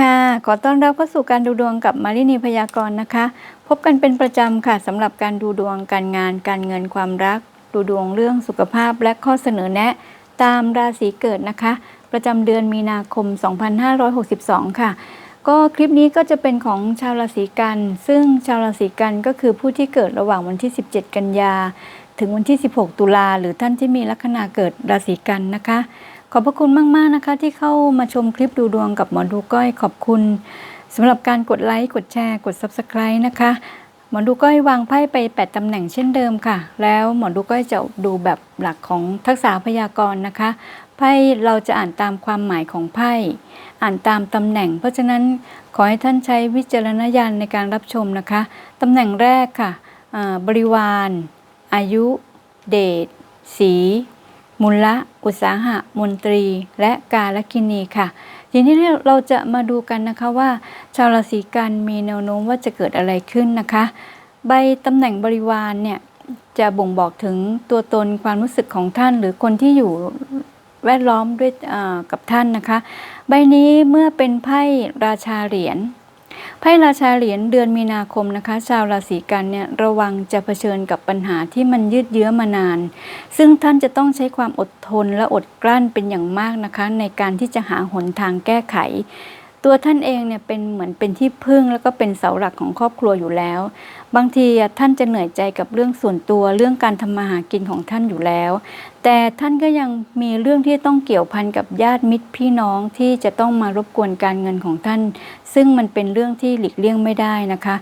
ค่ะ ขอต้อนรับเข้าสู่การดูดวงกับมารินีพยากรณ์นะคะ พบกันเป็นประจำค่ะสำหรับการดูดวงการงาน การเงินความรัก ดูดวงเรื่องสุขภาพและข้อเสนอแนะ ตามราศีเกิดนะคะ ประจำเดือนมีนาคม 2562 ค่ะ ก็คลิปนี้ก็จะเป็นของชาวราศีกัน ซึ่งชาวราศีกันก็คือผู้ที่เกิดระหว่างวันที่ 17 กันยา ถึงวันที่ 16 ตุลาหรือท่านที่มีลัคนาเกิดราศีกันนะคะ ขอบพระคุณมาก ๆ นะคะ ที่เข้ามาชมคลิปดูดวงกับหมอดูก้อยขอบคุณสำหรับการกดไลค์ กดแชร์ กด Subscribe นะคะ หมอดูก้อยวางไพ่ไป 8ตำแหน่งเช่นเดิมค่ะ แล้วหมอดูก้อยจะดูแบบหลักของทักษะพยากรณ์นะคะ ไพ่เราจะอ่านตามความหมายของไพ่ อ่านตามตำแหน่ง เพราะฉะนั้นขอให้ท่านใช้วิจารณญาณในการรับชมนะคะ ตำแหน่งแรกค่ะ บริวาร อายุ เดช สี มูลละอุตสาหะมนตรี และกาลกินีค่ะ ทีนี้เราจะมาดูกันนะคะว่า ชาวราศีกันมีแนวโน้มว่าจะเกิดอะไรขึ้นนะคะ ใบตำแหน่งบริวารเนี่ยจะบ่งบอกถึงตัวตนความรู้สึกของท่าน หรือคนที่อยู่แวดล้อมด้วยกับท่านนะคะ ใบนี้เมื่อเป็นไพ่ราชาเหรียญ ไพ่ราชาเหรียญเดือนมีนาคมนะคะ ชาวราศีกันเนี่ยระวังจะเผชิญกับปัญหาที่มันยืดเยื้อมานาน ซึ่งท่านจะต้องใช้ความอดทนและอดกลั้นเป็นอย่างมากนะคะ ในการที่จะหาหนทางแก้ไข ตัวท่านเองเนี่ยเป็นเหมือนเป็นที่พึ่งแล้วก็เป็นเสาหลักของครอบครัวอยู่แล้ว บางทีท่านจะเหนื่อยใจกับเรื่องส่วนตัวเรื่องการทำมาหากินของท่านอยู่แล้ว แต่ท่านก็ยังมีเรื่องที่ต้องเกี่ยวพันกับญาติมิตรพี่น้องที่จะต้องมารบกวนการเงินของท่าน ซึ่งมันเป็นเรื่องที่หลีกเลี่ยงไม่ได้นะคะ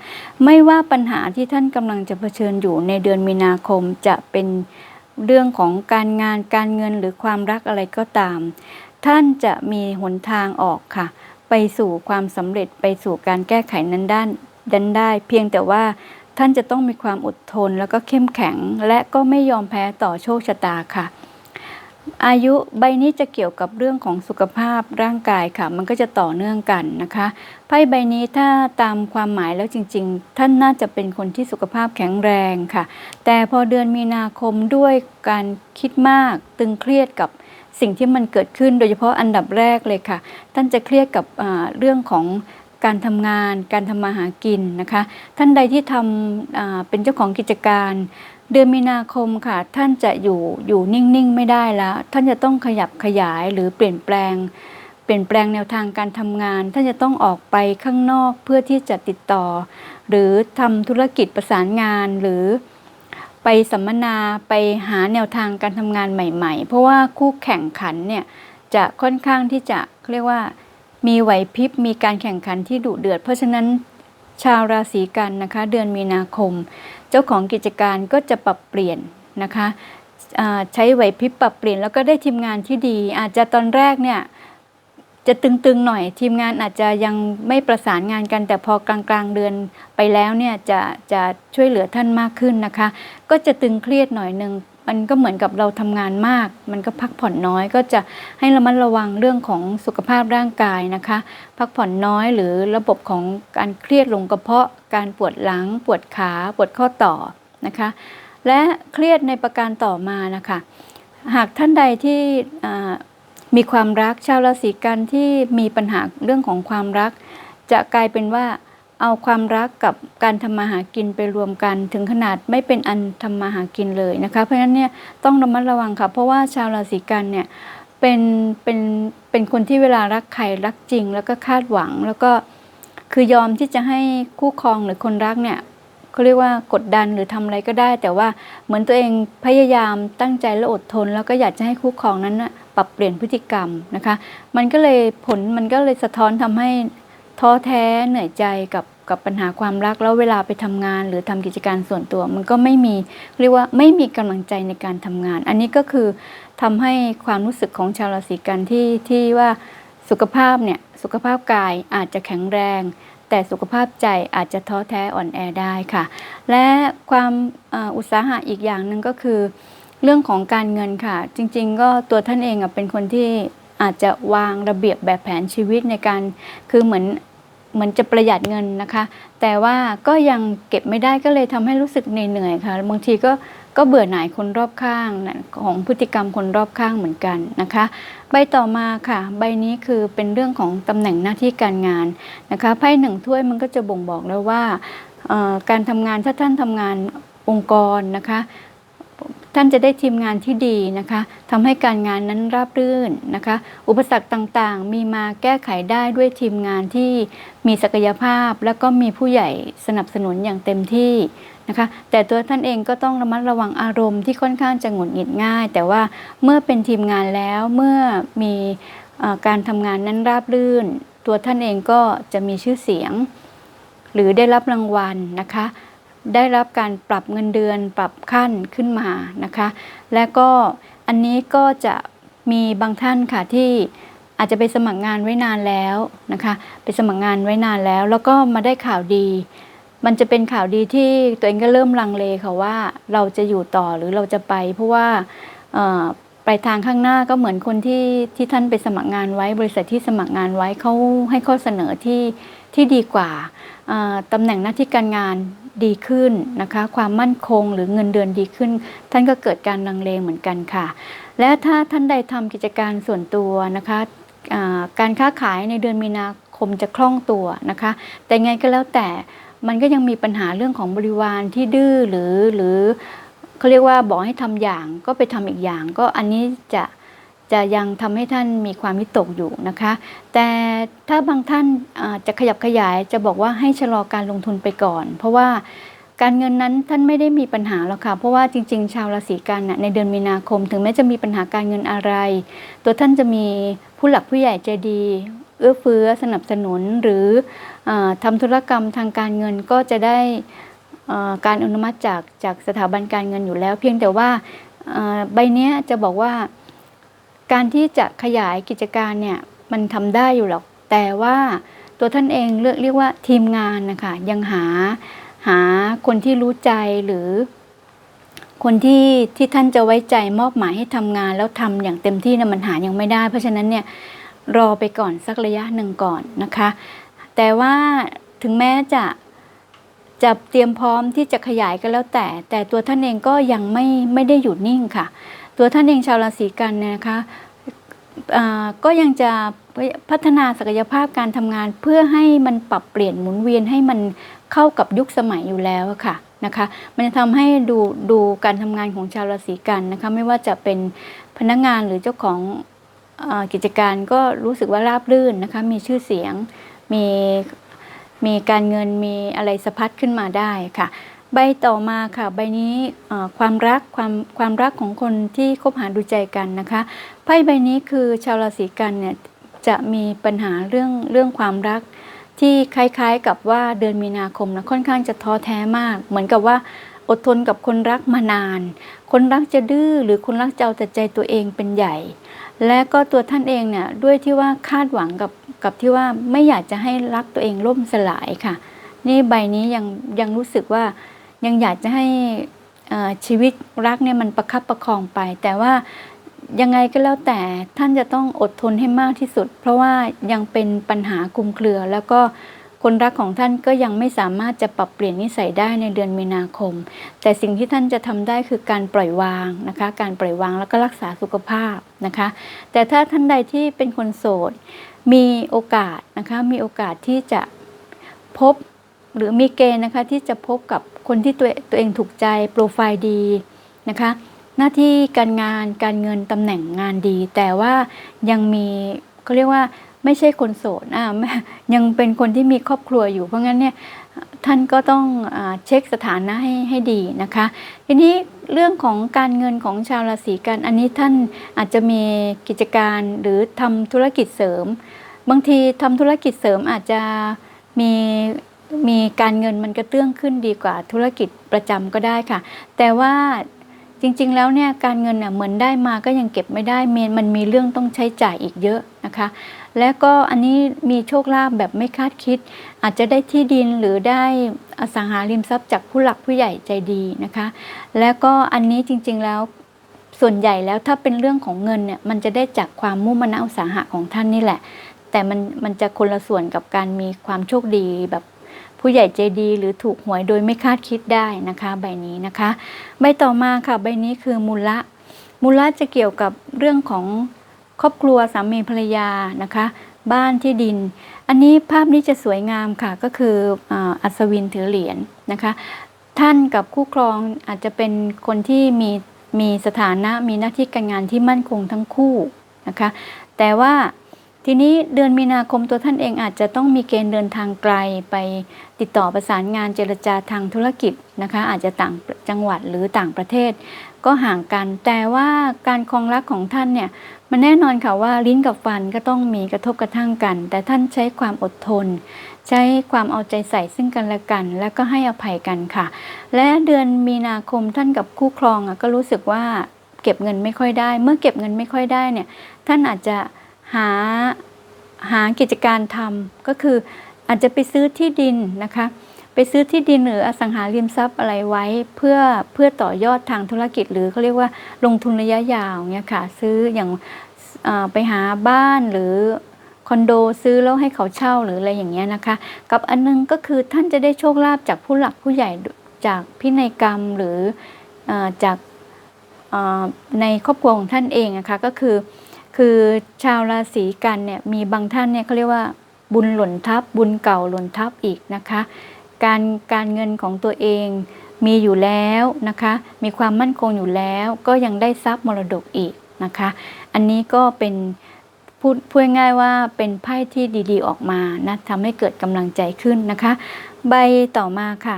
ไม่ว่าปัญหาที่ท่านกำลังจะเผชิญอยู่ในเดือนมีนาคมจะเป็นเรื่องของการงานการเงินหรือความรักอะไรก็ตาม ท่านจะมีหนทางออกค่ะ ไปสู่ความสำเร็จไปสู่การแก้ไขนั้นด้านดันได้ เพียงแต่ว่าท่านจะต้องมีความอดทนแล้วก็เข้มแข็ง และก็ไม่ยอมแพ้ต่อโชคชะตาค่ะ อายุใบนี้จะเกี่ยวกับเรื่องของสุขภาพร่างกายค่ะ มันก็จะต่อเนื่องกันนะคะไพ่ใบนี้ถ้าตามความหมายแล้วจริง ๆ ท่านน่าจะเป็นคนที่สุขภาพแข็งแรงค่ะ แต่พอเดือนมีนาคมด้วยการคิดมากตึงเครียดกับ สิ่งที่มันเกิดขึ้นโดยเฉพาะอันดับแรกเลยค่ะ ท่านจะเครียดกับเรื่องของการทำงาน การทำมาหากินนะคะ ท่านใดที่ทำเป็นเจ้าของกิจการ เดือนมีนาคมค่ะ ท่านจะอยู่อยู่นิ่งๆ ไม่ได้แล้ว ท่านจะต้องขยับขยายหรือเปลี่ยนแปลง เปลี่ยนแปลงแนวทางการทำงาน ท่านจะต้องออกไปข้างนอกเพื่อที่จะติดต่อ หรือทำธุรกิจประสานงานหรือ ไปสัมมนาไปหาแนวทางการทำงานใหม่ ๆ เพราะว่าคู่แข่งขันเนี่ยจะค่อนข้างที่จะเรียกว่ามีไหวพริบมีการแข่งขันที่ดุเดือด เพราะฉะนั้นชาวราศีกันนะคะเดือนมีนาคม เจ้าของกิจการก็จะปรับเปลี่ยนนะคะใช้ไหวพริบปรับเปลี่ยนแล้วก็ได้ทีมงานที่ดี อาจจะตอนแรกเนี่ย จะตึงๆหน่อย ทีมงานอาจจะยังไม่ประสานงานกัน แต่พอกลางๆเดือนไปแล้วเนี่ยจะจะช่วยเหลือท่านมากขึ้นนะคะ ก็จะตึงเครียดหน่อยหนึ่งมันก็เหมือนกับเราทำงานมาก มันก็พักผ่อนน้อย ก็จะให้ระมัดระวังเรื่องของสุขภาพร่างกายนะคะ พักผ่อนน้อยหรือระบบของการเครียดลงกระเพาะ การปวดหลัง ปวดขาปวดข้อต่อนะคะ และเครียดในประการต่อมานะคะ หากท่านใดที่ มีความรักชาวราศีกันที่มีปัญหาเรื่องของความรัก จะกลายเป็นว่าเอาความรักกับการทำมาหากินไปรวมกัน ถึงขนาดไม่เป็นอันทำมาหากินเลยนะคะเพราะฉะนั้นเนี่ยต้องระมัดระวังค่ะ เพราะว่าชาวราศีกันเนี่ยเป็นเป็นเป็นคนที่เวลารักใครรักจริง แล้วก็คาดหวัง แล้วก็คือยอมที่จะให้คู่ครองหรือคนรักเนี่ยเขาเรียกว่ากดดันหรือทำอะไรก็ได้ แต่ว่าเหมือนตัวเองพยายามตั้งใจและอดทน แล้วก็อยากจะให้คู่ครองนั้นนะ รับเปลี่ยนพฤติกรรมนะคะ มันก็เลยผลมันก็เลยสะท้อนทำให้ท้อแท้เหนื่อยใจกับกับปัญหาความรักแล้วเวลาไปทำงาน หรือทำกิจการส่วนตัว มันก็ไม่มีเรียกว่าไม่มีกำลังใจในการทำงาน อันนี้ก็คือทำให้ความรู้สึกของชาวราศีกันที่ที่ว่าสุขภาพเนี่ยสุขภาพกายอาจจะแข็งแรง แต่สุขภาพใจอาจจะท้อแท้อ่อนแอได้ค่ะ และความอุตสาหะอีกอย่างหนึ่งก็คือ เรื่องของการเงินค่ะ จริง ๆ ก็ตัวท่านเองเป็นคนที่อาจจะวางระเบียบแบบแผนชีวิตในการคือเหมือนเหมือนจะประหยัดเงินนะคะ แต่ว่าก็ยังเก็บไม่ได้ก็เลยทำให้รู้สึกเหนื่อยๆค่ะบางทีก็ก็เบื่อหน่ายคนรอบข้างของพฤติกรรมคนรอบข้างเหมือนกันนะคะ ใบต่อมาค่ะ ใบนี้คือเป็นเรื่องของตำแหน่งหน้าที่การงานนะคะไพ่หนึ่งถ้วยมันก็จะบ่งบอกแล้วว่าการทำงานถ้าท่านทำงานองค์กรนะคะ ท่านจะได้ทีมงานที่ดีนะคะทำให้การงานนั้นราบรื่นนะคะ อุปสรรคต่างๆ มีมาแก้ไขได้ด้วยทีมงานที่มีศักยภาพ แล้วก็มีผู้ใหญ่สนับสนุนอย่างเต็มที่นะคะ แต่ตัวท่านเองก็ต้องระมัดระวังอารมณ์ที่ค่อนข้างจะหงุดหงิดง่าย แต่ว่าเมื่อเป็นทีมงานแล้วเมื่อมีอการทำงานนั้นราบรื่น ตัวท่านเองก็จะมีชื่อเสียง หรือได้รับรางวัลนะคะ ได้รับการปรับเงินเดือนปรับขั้นขึ้นมานะคะ และก็อันนี้ก็จะมีบางท่านค่ะที่อาจจะไปสมัครงานไว้นานแล้วนะคะ ไปสมัครงานไว้นานแล้ว แล้วก็มาได้ข่าวดี มันจะเป็นข่าวดีที่ตัวเองก็เริ่มลังเลค่ะว่าเราจะอยู่ต่อหรือเราจะไป เพราะว่าปลายทางข้างหน้าก็เหมือนคนที่ที่ท่านไปสมัครงานไว้ บริษัทที่สมัครงานไว้เขาให้ข้อเสนอที่ ที่ดีกว่าตำแหน่งหน้าที่การงานดีขึ้นนะคะความมั่นคงหรือเงินเดือนดีขึ้น ท่านก็เกิดการลังเลเหมือนกันค่ะ และถ้าท่านใดทำกิจการส่วนตัวนะคะการค้าขายในเดือนมีนาคมจะคล่องตัวนะคะ แต่ไงก็แล้วแต่มันก็ยังมีปัญหาเรื่องของบริวารที่ดื้อหรือหรือเขาเรียกว่าบอกให้ทำอย่างก็ไปทำอีกอย่าง ก็อันนี้จะ จะยังทำให้ท่านมีความวิตกอยู่นะคะ แต่ถ้าบางท่านจะขยับขยายจะบอกว่าให้ชะลอการลงทุนไปก่อน เพราะว่าการเงินนั้นท่านไม่ได้มีปัญหาหรอกค่ะ เพราะว่าจริง ๆ ชาวราศีกันน่ะในเดือนมีนาคม ถึงแม้จะมีปัญหาการเงินอะไร ตัวท่านจะมีผู้หลักผู้ใหญ่ใจดีเอื้อเฟื้อสนับสนุนหรืออทำธุรกรรมทางการเงินก็จะได้การอนุมัติจากจากสถาบันการเงินอยู่แล้ว เพียงแต่ว่าอ่าใบเนี้ยจะบอกว่า การที่จะขยายกิจการเนี่ยมันทำได้อยู่หรอก แต่ว่าตัวท่านเองเลือกเรียกว่าทีมงานนะคะยังหาหาคนที่รู้ใจหรือ คนที่ที่ท่านจะไว้ใจมอบหมายให้ทำงานแล้วทำอย่างเต็มที่นะมันหายังไม่ได้ เพราะฉะนั้นเนี่ยรอไปก่อนสักระยะหนึ่งก่อนนะคะ แต่ว่าถึงแม้จะจะเตรียมพร้อมที่จะขยายก็แล้วแต่ แต่ตัวท่านเองก็ยังไม่ไม่ได้หยุดนิ่งค่ะ ตัวท่านเองชาวราศีกันเนี่ยนะคะอ่าก็ยังจะพัฒนาศักยภาพการทำงาน เพื่อให้มันปรับเปลี่ยนหมุนเวียนให้มันเข้ากับยุคสมัยอยู่แล้วค่ะนะคะมันจะทำให้ดูดูการทำงานของชาวราศีกันนะคะไม่ว่าจะเป็นพนักงานหรือเจ้าของอกิจการก็รู้สึกว่าราบรื่นนะคะมีชื่อเสียงมีมีการเงินมีอะไรสะพัดขึ้นมาได้ค่ะ ใบต่อมาค่ะใบนี้ความรักความความรักของคนที่คบหาดูใจกันนะคะไพ่ใบนี้คือชาวราศีกันเนี่ยจะมีปัญหาเรื่องเรื่องความรัก ที่คล้ายๆกับว่าเดือนมีนาคมนะค่อนข้างจะท้อแท้มาก เหมือนกับว่าอดทนกับคนรักมานาน คนรักจะดื้อหรือคนรักจะเอาแต่ใจตัวเองเป็นใหญ่ และก็ตัวท่านเองเนี่ยด้วยที่ว่าคาดหวังกับกับที่ว่าไม่อยากจะให้รักตัวเองล่มสลายค่ะ นี่ใบนี้ยังยังรู้สึกว่า ยังอยากจะให้ชีวิตรักเนี่ยมันประคับประคองไป แต่ว่ายังไงก็แล้วแต่ท่านจะต้องอดทนให้มากที่สุด เพราะว่ายังเป็นปัญหาคุมเครือ แล้วก็คนรักของท่านก็ยังไม่สามารถจะปรับเปลี่ยนนิสัยได้ในเดือนมีนาคม แต่สิ่งที่ท่านจะทำได้คือการปล่อยวางนะคะ การปล่อยวางแล้วก็รักษาสุขภาพนะคะ แต่ถ้าท่านใดที่เป็นคนโสด มีโอกาสนะคะ มีโอกาสที่จะพบหรือมีเกณฑ์นะคะที่จะพบกับ คนที่ตัวตัวเองถูกใจโปรไฟล์ดีนะคะ หน้าที่การงานการเงินตำแหน่งงานดี แต่ว่ายังมีเขาเรียกว่าไม่ใช่คนโสดอ่ายังเป็นคนที่มีครอบครัวอยู่เพราะงั้นเนี่ยท่านก็ต้องอเช็คสถานะให้ให้ดีนะคะ ทีนี้เรื่องของการเงินของชาวราศีกันอันนี้ท่านอาจจะมีกิจการหรือทำธุรกิจเสริม บางทีทำธุรกิจเสริมอาจจะมี มีการเงินมันกระเตื้องขึ้นดีกว่าธุรกิจประจำก็ได้ค่ะ แต่ว่าจริงๆ แล้วเนี่ยการเงินเน่ยเหมือนได้มาก็ยังเก็บไม่ได้เมีมันมีเรื่องต้องใช้จ่ายอีกเยอะนะคะ และก็อันนี้มีโชคลาภแบบไม่คาดคิด อาจจะได้ที่ดินหรือได้อสังหาริมทรัพย์จากผู้หลักผู้ใหญ่ใจดีนะคะ แล้วก็อันนี้จริงๆแล้วส่วนใหญ่แล้วถ้าเป็นเรื่องของเงินเนี่ยมันจะได้จากความมุ่งมั่นอุตสาหะของท่านนี่แหละ แต่มันมันจะคนละส่วนกับการมีความโชคดีแบบ ผู้ใหญ่ใจดีหรือถูกหวยโดยไม่คาดคิดได้นะคะ ใบนี้นะคะ ใบต่อมาค่ะ ใบนี้คือมูลละมูลละจะเกี่ยวกับเรื่องของครอบครัวสามีภรรยานะคะ บ้านที่ดิน อันนี้ภาพนี้จะสวยงามค่ะก็คืออาอัศวินถือเหรียญนะคะ ท่านกับคู่ครองอาจจะเป็นคนที่มีมีสถานะมีหน้าที่การงานที่มั่นคงทั้งคู่นะคะ แต่ว่า ทีนี้เดือนมีนาคมตัวท่านเองอาจจะต้องมีเกณฑ์เดินทางไกลไปติดต่อประสานงานเจรจาทางธุรกิจนะคะ อาจจะต่างจังหวัดหรือต่างประเทศ ก็ห่างกันแต่ว่าการคลองรักของท่านเนี่ยมันแน่นอนค่ะว่าลิ้นกับฟันก็ต้องมีกระทบกระทั่งกัน แต่ท่านใช้ความอดทน ใช้ความเอาใจใส่ซึ่งกันและกัน แล้วก็ให้อภัยกันค่ะ และเดือนมีนาคมท่านกับคู่ครองก็รู้สึกว่าเก็บเงินไม่ค่อยได้ เมื่อเก็บเงินไม่ค่อยได้เนี่ยท่านอาจจะ หาหากิจการทำก็คืออาจจะไปซื้อที่ดินนะคะ ไปซื้อที่ดินหรืออสังหาริมทรัพย์อะไรไว้ เพื่อเพื่อต่อยอดทางธุรกิจหรือเขาเรียกว่าลงทุนระยะยาวเนี่ยค่ะ ซื้ออย่างไปหาบ้านหรือคอนโดซื้อแล้วให้เขาเช่าหรืออะไรอย่างเงี้ยนะคะ กับอันนึงก็คือท่านจะได้โชคลาภจากผู้หลักผู้ใหญ่จากพินัยกรรมหรืออจากในครอบครัวของท่านเองนะคะก็คือ คือชาวราศีกันเนี่ยมีบางท่านเนี่ยเขาเรียกว่าบุญหล่นทับบุญเก่าหล่นทับอีกนะคะ การการเงินของตัวเองมีอยู่แล้วนะคะ มีความมั่นคงอยู่แล้วก็ยังได้ทรัพย์มรดกอีกนะคะ อันนี้ก็เป็นพูดพูดง่ายๆว่าเป็นไพ่ที่ดีๆออกมานะทำให้เกิดกำลังใจขึ้นนะคะ ใบต่อมาค่ะ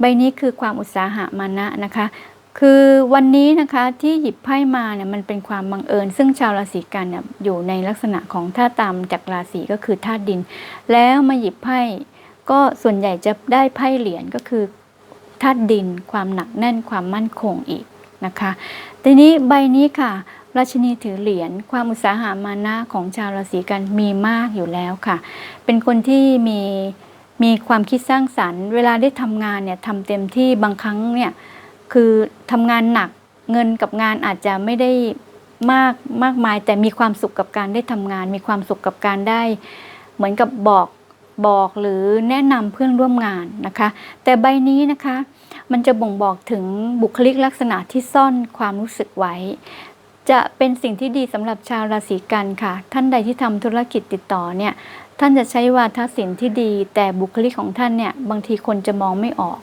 ใบนี้คือความอุตสาหะมานะนะคะ คือวันนี้นะคะที่หยิบไพ่มาเนี่ยมันเป็นความบังเอิญ ซึ่งชาวราศีกันเนี่ยอยู่ในลักษณะของท่าตามจากราศีก็คือธาตุดิน แล้วมาหยิบไพ่ก็ส่วนใหญ่จะได้ไพ่เหรียญก็คือธาตุดิน ความหนักแน่นความมั่นคงอีกนะคะทีนี้ใบนี้ค่ะราชินีถือเหรียญความอุตสาหามานะของชาวราศีกันมีมากอยู่แล้วค่ะ เป็นคนที่มีมีความคิดสร้างสรรค์ เวลาได้ทำงานเนี่ยทำเต็มที่บางครั้งเนี่ย คือทำงานหนักเงินกับงานอาจจะไม่ได้มากมากมาย แต่มีความสุขกับการได้ทำงาน มีความสุขกับการได้ เหมือนกับบอกบอกหรือแนะนำเพื่อนร่วมงานนะคะ แต่ใบนี้นะคะมันจะบ่งบอกถึงบุคลิกลักษณะที่ซ่อนความรู้สึกไว้ จะเป็นสิ่งที่ดีสำหรับชาวราศีกันค่ะ ท่านใดที่ทำธุรกิจติดต่อเนี่ยท่านจะใช้วาทศิลป์ที่ดี แต่บุคลิกของท่านเนี่ยบางทีคนจะมองไม่ออก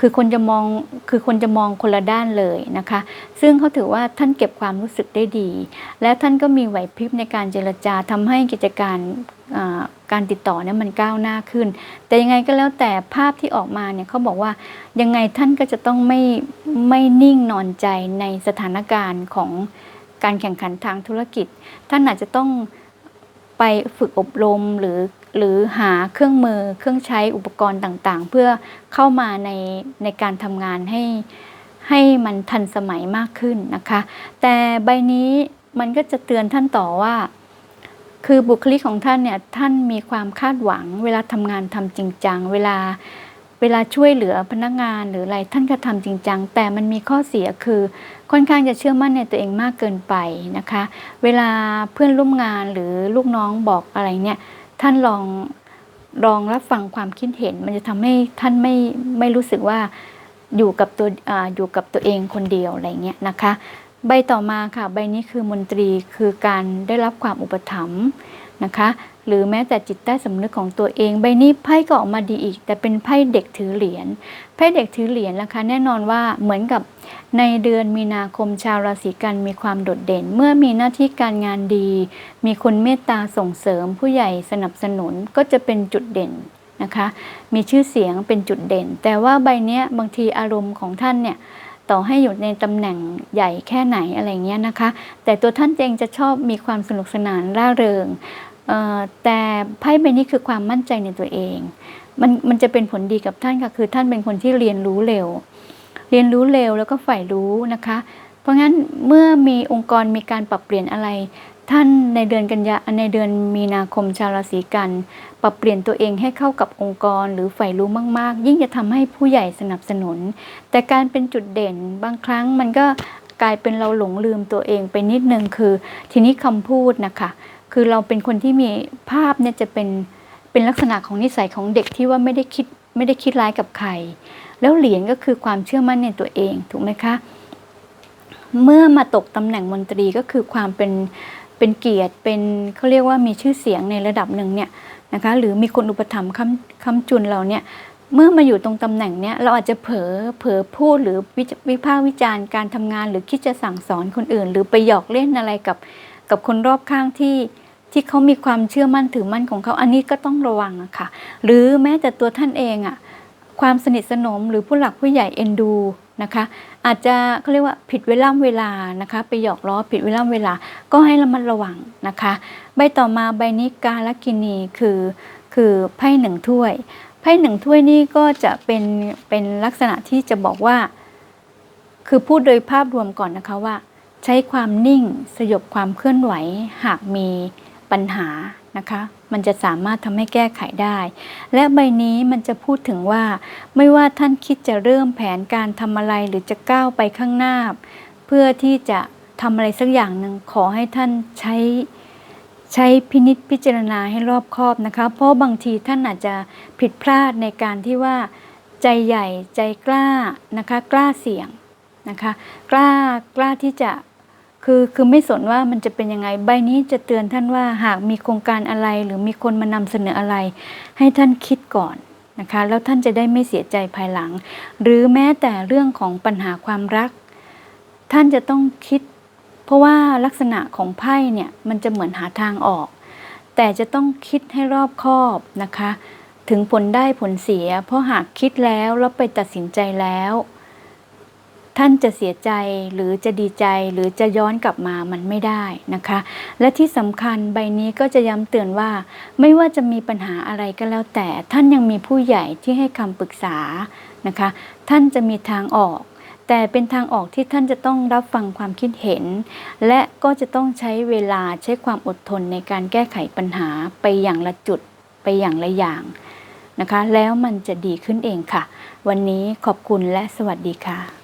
คือคนจะมองคือคนจะมองคนละด้านเลยนะคะ ซึ่งเขาถือว่าท่านเก็บความรู้สึกได้ดี และท่านก็มีไหวพริบในการเจรจาทำให้กิจการการติดต่อเนี่ยมันก้าวหน้าขึ้น แต่ยังไงก็แล้วแต่ภาพที่ออกมาเนี่ยเขาบอกว่ายังไงท่านก็จะต้องไม่ไม่นิ่งนอนใจในสถานการณ์ของการแข่งขันทางธุรกิจ ท่านอาจจะต้องไปฝึกอบรมหรือ หรือหาเครื่องมือเครื่องใช้อุปกรณ์ต่างๆ เพื่อเข้ามาในในการทำงานให้ให้มันทันสมัยมากขึ้นนะคะ แต่ใบนี้มันก็จะเตือนท่านต่อว่า คือบุคลิกของท่านเนี่ยท่านมีความคาดหวัง เวลาทำงานทำจริงจังเวลาเวลาช่วยเหลือพนักงานหรืออะไรท่านก็ทำจริงจังแต่มันมีข้อเสียคือค่อนข้างจะเชื่อมั่นในตัวเองมากเกินไปนะคะ เวลาเพื่อนร่วมงานหรือลูกน้องบอกอะไรเนี่ย ท่านลองลองรับฟังความคิดเห็น มันจะทำให้ท่านไม่ไม่รู้สึกว่าอยู่กับตัวออยู่กับตัวเองคนเดียวอะไรเงี้ยนะคะ ใบต่อมาค่ะ ใบนี้คือมนตรีคือการได้รับความอุปถัมภ์ นะคะ หรือแม้แต่จิตใต้สำนึกของตัวเอง ใบนี้ไพ่ก็ออกมาดีอีก แต่เป็นไพ่เด็กถือเหรียญไพ่เด็กถือเหรียญนะคะ แน่นอนว่าเหมือนกับในเดือนมีนาคมชาวราศีกันมีความโดดเด่น เมื่อมีหน้าที่การงานดี มีคนเมตตาส่งเสริม ผู้ใหญ่สนับสนุนก็จะเป็นจุดเด่นนะคะ มีชื่อเสียงเป็นจุดเด่น แต่ว่าใบเนี้ยบางทีอารมณ์ของท่านเนี่ยต่อให้อยู่ในตำแหน่งใหญ่แค่ไหนอะไรเงี้ยนะคะ แต่ตัวท่านเองจะชอบมีความสนุกสนานร่าเริง แต่ไพ่ใบนี้คือความมั่นใจในตัวเอง มันมันจะเป็นผลดีกับท่านค่ะคือท่านเป็นคนที่เรียนรู้เร็ว เรียนรู้เร็วแล้วก็ใฝ่รู้นะคะ เพราะงั้นเมื่อมีองค์กรมีการปรับเปลี่ยนอะไร ท่านในเดือนกันยาในเดือนมีนาคมชาวราศีกัน ปรับเปลี่ยนตัวเองให้เข้ากับองค์กรหรือใฝ่รู้มาก ๆ ยิ่งจะทำให้ผู้ใหญ่สนับสนุน แต่การเป็นจุดเด่นบางครั้งมันก็กลายเป็นเราหลงลืมตัวเองไปนิดนึงคือ ทีนี้คำพูดนะคะ คือเราเป็นคนที่มีภาพเนี่ยจะเป็นเป็นลักษณะของนิสัยของเด็กที่ว่าไม่ได้คิดไม่ได้คิดร้ายกับใคร แล้วเหรียญก็คือความเชื่อมั่นในตัวเองถูกไหมคะ เมื่อมาตกตำแหน่งมนตรีก็คือความเป็นเป็นเกียรติเป็นเขาเรียกว่ามีชื่อเสียงในระดับหนึ่งเนี่ยนะคะหรือมีคนอุปถัมภ์คำคำจุนเราเนี่ยเมื่อมาอยู่ตรงตำแหน่งเนี้ยเราอาจจะเผลอเผลอพูดหรือวิวิพากษ์วิจารณ์การทำงาน หรือคิดจะสั่งสอนคนอื่น หรือไปหยอกเล่นอะไรกับกับคนรอบข้างที่ ที่เขามีความเชื่อมั่นถือมั่นของเขาอันนี้ก็ต้องระวังอะค่ะ หรือแม้แต่ตัวท่านเองอะความสนิทสนมหรือผู้หลักผู้ใหญ่เอ็นดูนะคะอาจจะเขาเรียกว่าผิดเวลาเวลานะคะ ไปหยอกล้อผิดเวลาเวลา ก็ให้ระมัดระวังนะคะ ใบต่อมาใบนี้กาลกินีคือคือไพ่หนึ่งถ้วยไพ่หนึ่งถ้วยนี่ก็จะเป็นเป็นลักษณะที่จะบอกว่า คือพูดโดยภาพรวมก่อนนะคะว่า ใช้ความนิ่งสยบความเคลื่อนไหวหากมี ปัญหานะคะ มันจะสามารถทำให้แก้ไขได้ และใบนี้มันจะพูดถึงว่า ไม่ว่าท่านคิดจะเริ่มแผนการทำอะไรหรือจะก้าวไปข้างหน้า เพื่อที่จะทำอะไรสักอย่างหนึ่งขอให้ท่านใช้ใช้พินิษพิจารณาให้รอบคอบนะคะ เพราะบางทีท่านอาจจะผิดพลาดในการที่ว่า ใจใหญ่ใจกล้านะคะ กล้าเสี่ยงนะคะ กล้ากล้าที่จะ คือคือไม่สนว่ามันจะเป็นยังไงใบนี้จะเตือนท่านว่าหากมีโครงการอะไรหรือมีคนมานำเสนออะไร ให้ท่านคิดก่อนนะคะ แล้วท่านจะได้ไม่เสียใจภายหลัง หรือแม้แต่เรื่องของปัญหาความรัก ท่านจะต้องคิด เพราะว่าลักษณะของไพ่เนี่ยมันจะเหมือนหาทางออก แต่จะต้องคิดให้รอบคอบนะคะ ถึงผลได้ผลเสีย เพราะหากคิดแล้วแล้วไปตัดสินใจแล้ว ท่านจะเสียใจหรือจะดีใจหรือจะย้อนกลับมามันไม่ได้นะคะ และที่สำคัญใบนี้ก็จะย้ำเตือนว่า ไม่ว่าจะมีปัญหาอะไรก็แล้วแต่ท่านยังมีผู้ใหญ่ที่ให้คำปรึกษานะคะ ท่านจะมีทางออก แต่เป็นทางออกที่ท่านจะต้องรับฟังความคิดเห็น และก็จะต้องใช้เวลาใช้ความอดทนในการแก้ไขปัญหาไปอย่างละจุดไปอย่างละอย่างนะคะ แล้วมันจะดีขึ้นเองค่ะ วันนี้ขอบคุณและสวัสดีค่ะ